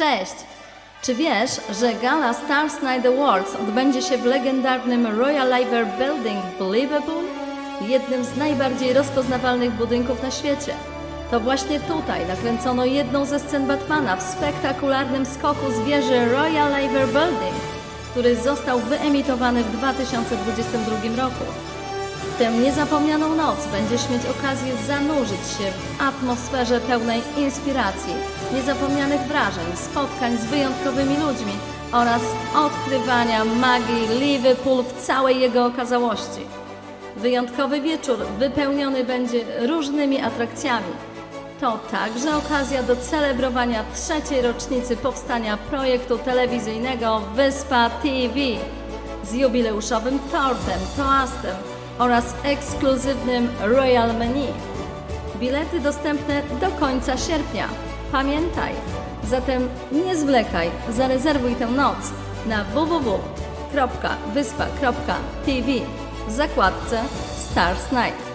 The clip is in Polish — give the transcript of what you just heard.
Cześć! Czy wiesz, że gala Stars Night Awards odbędzie się w legendarnym Royal Liver Building Liverpool? Jednym z najbardziej rozpoznawalnych budynków na świecie. To właśnie tutaj nakręcono jedną ze scen Batmana w spektakularnym skoku z wieży Royal Liver Building, który został wyemitowany w 2022 roku. W tę niezapomnianą noc będziesz mieć okazję zanurzyć się w atmosferze pełnej inspiracji, niezapomnianych wrażeń, spotkań z wyjątkowymi ludźmi oraz odkrywania magii Liverpool w całej jego okazałości. Wyjątkowy wieczór wypełniony będzie różnymi atrakcjami. To także okazja do celebrowania trzeciej rocznicy powstania projektu telewizyjnego Wyspa TV z jubileuszowym tortem, toastem oraz ekskluzywnym Royal Menu. Bilety dostępne do końca sierpnia. Pamiętaj, zatem nie zwlekaj, zarezerwuj tę noc na www.wyspa.tv w zakładce Stars Night.